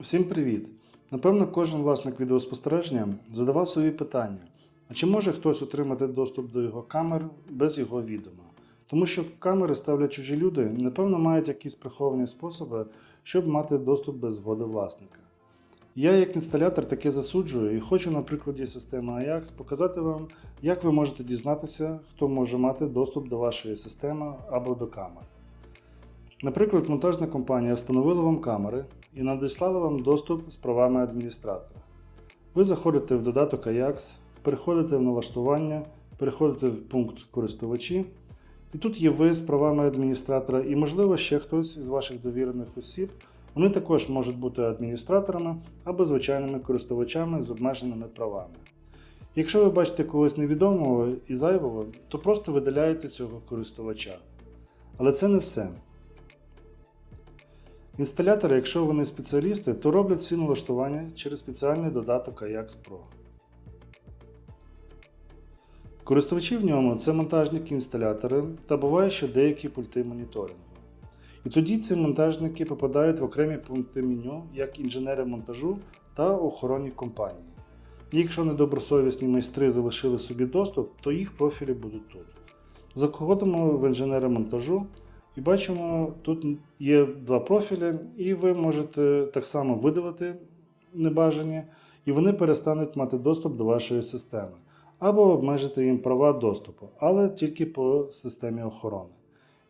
Всім привіт! Напевно, кожен власник відеоспостереження задавав собі питання: а чи може хтось отримати доступ до його камер без його відома? Тому що камери ставлять чужі люди, напевно, мають якісь приховані способи, щоб мати доступ без згоди власника. Я, як інсталятор, таке засуджую і хочу на прикладі системи Ajax показати вам, як ви можете дізнатися, хто може мати доступ до вашої системи або до камер. Наприклад, монтажна компанія встановила вам камери і надіслала вам доступ з правами адміністратора. Ви заходите в додаток Ajax, переходите в налаштування, переходите в пункт користувачі, і тут є ви з правами адміністратора, і, можливо, ще хтось із ваших довірених осіб. Вони також можуть бути адміністраторами або звичайними користувачами з обмеженими правами. Якщо ви бачите когось невідомого і зайвого, то просто видаляєте цього користувача. Але це не все. Інсталятори, якщо вони спеціалісти, то роблять всі налаштування через спеціальний додаток Ajax Pro. Користувачі в ньому це монтажники інсталятори та буває, що деякі пульти моніторингу. І тоді ці монтажники попадають в окремі пункти меню як інженери монтажу та охоронні компанії. Якщо недобросовісні майстри залишили собі доступ, то їх профілі будуть тут. Заходимо в інженери монтажу і бачимо, тут є два профілі, і ви можете так само видалити небажані, і вони перестануть мати доступ до вашої системи, або обмежити їм права доступу, але тільки по системі охорони.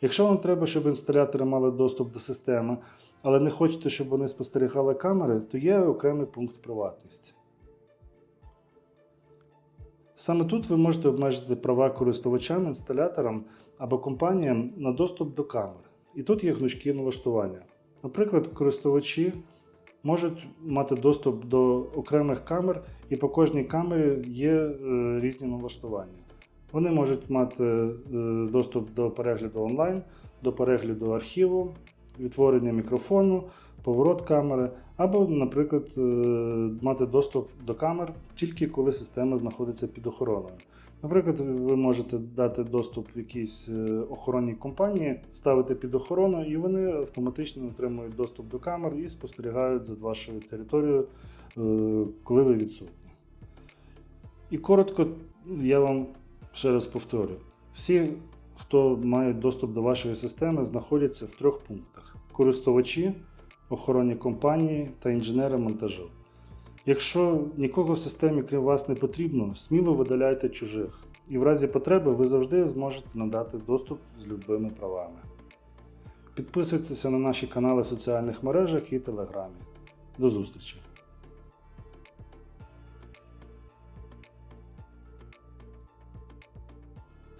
Якщо вам треба, щоб інсталятори мали доступ до системи, але не хочете, щоб вони спостерігали камери, то є окремий пункт приватності. Саме тут ви можете обмежити права користувачам, інсталяторам або компаніям на доступ до камер. І тут є гнучкі налаштування. Наприклад, користувачі можуть мати доступ до окремих камер, і по кожній камері є е, різні налаштування. Вони можуть мати е, доступ до перегляду онлайн, до перегляду архіву, відтворення мікрофону, поворот камери, або, наприклад, е, мати доступ до камер тільки коли система знаходиться під охороною. Наприклад, ви можете дати доступ якійсь е, охоронній компанії, ставити під охорону, і вони автоматично отримують доступ до камер і спостерігають за вашою територією, е, коли ви відсутні. І коротко я вам ще раз повторю: всі, хто мають доступ до вашої системи, знаходяться в трьох пунктах: користувачі, охоронні компанії та інженери монтажу. Якщо нікого в системі крім вас не потрібно, сміло видаляйте чужих, і в разі потреби ви завжди зможете надати доступ з любими правами. Підписуйтеся на наші канали в соціальних мережах і телеграмі. До зустрічі!